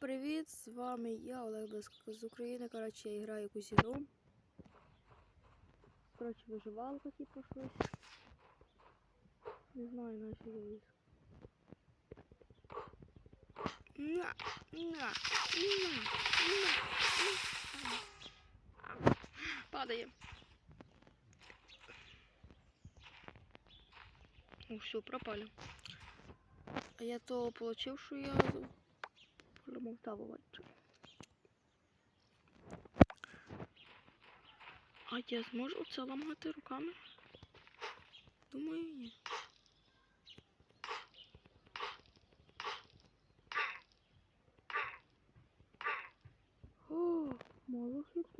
привіт! З вами я, Олег Близько з України. Коротше, я граю якусь ігру. Коротше, виживалка типу щось. Не знаю, наче завис. На, на, на, на, на. Падає. О, все, пропали. А я то получив, що я промовтавувати. А я зможу це ламати руками? Думаю, ні. О, мало хп,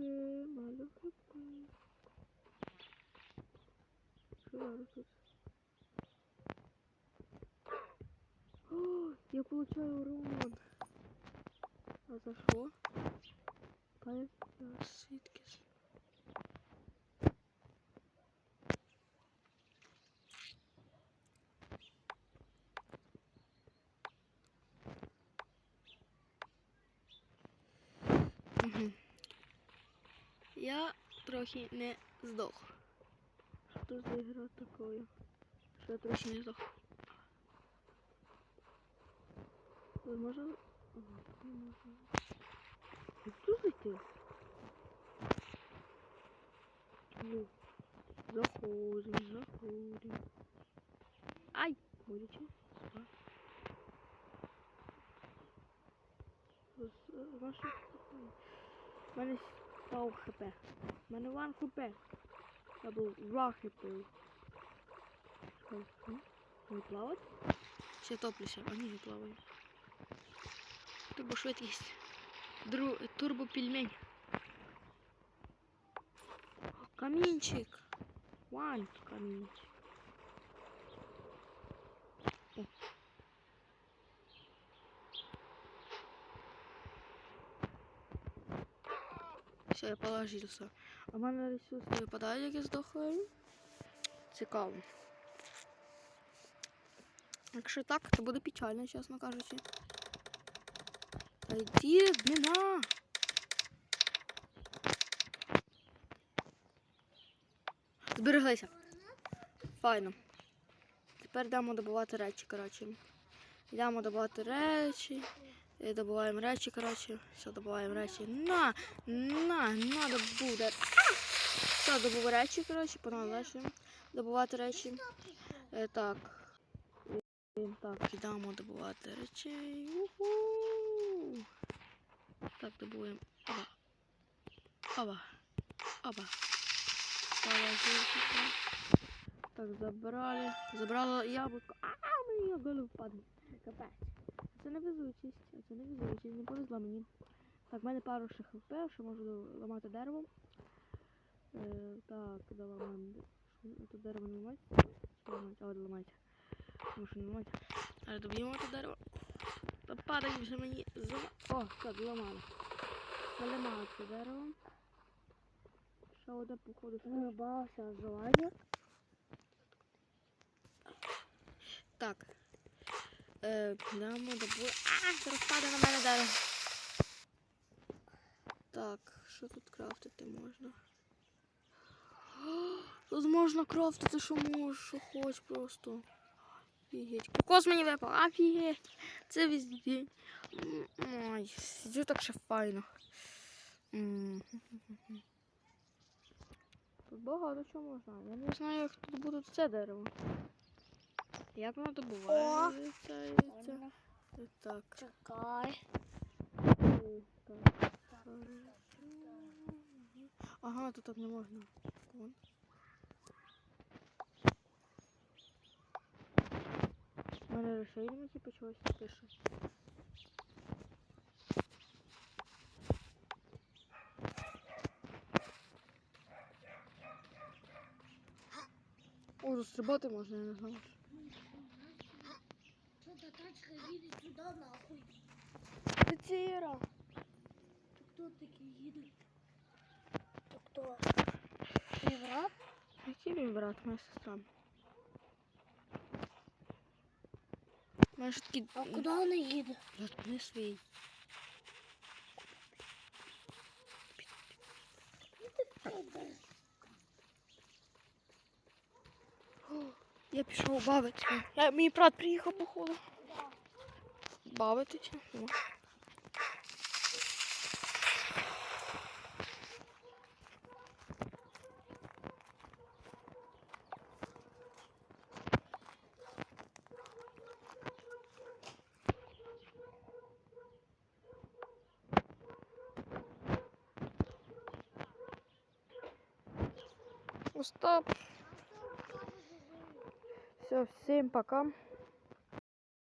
мало хп. Що зараз тут? О, я получаю урон. А за що? Свідки. Я трохи не здох. Що за ігра такою? Що я трохи не здох. Ви. Ага, не можна. Як тут зайти? Ну, заходим, заходим. Ай! Боляче. Спа. Ось, е, Ваше У мене став хп. У мене ван хп. Я був два хп. Що, м? Не плавати? Чи топлюся? А ні, не плаваю. Турбошвидкість. Дру... Турбопільмень. Камінчик. Вань, камінчик. О. Все, я положився. А в мене ресурси випадають, як я здохаю. Цікаво. Якщо так, то буде печально, чесно кажучи. Та йди, дміна! Збереглися. Файно. Тепер йдемо добувати речі, коротше. Йдемо добувати речі. Е, Добуваємо речі, коротше. Все, добуваємо речі. На! На! Надо буде. А! Все, добув речі, коротше, далі. Добувати речі. Е, так. Так, йдемо добувати речей. Уху! Так, добуємо. Оба. Оба. Оба. Так, забрали. Забрала яблуко. А, мені його голову впаде. Капець. Це не везучість. Це не. Не повезло мені. Так, в мене пару ще хп, що можу ламати дерево. Е, так, доламаємо. Що, Тут дерево не ламати? Чи ламати? Ламати. Що не ламати. Але доб'ємо це дерево. Та падає вже мені за... О, так, зламали. Заламали це дерево. Ще одне, походу, Вирубався желання. Так. Е, дамо добу. А, зараз падає на мене дерево. Так, що тут крафтити можна? Тут можна крафтити, що можеш, що хоч просто. Офігеть. Кокос мені випав, офігеть. Це везде. М, Ой, сиджу так ще файно. Тут багато чого можна. Я не знаю, як тут буде це дерево. Як воно добувається? Так. Чекай. Ага, тут так не можна. мене розширення типу чогось пише. О, тут стрибати можна, я не знала. Що та тачка їде сюди нахуй? Це Тіра. То хто такий їде? То хто? Твій брат? Який мій брат, моя сестра? Может, таки... А куда она едет? Заткни свій. Я пішов бавитися. Мій брат приїхав походу. Бавитися. Остап. Все, всем пока.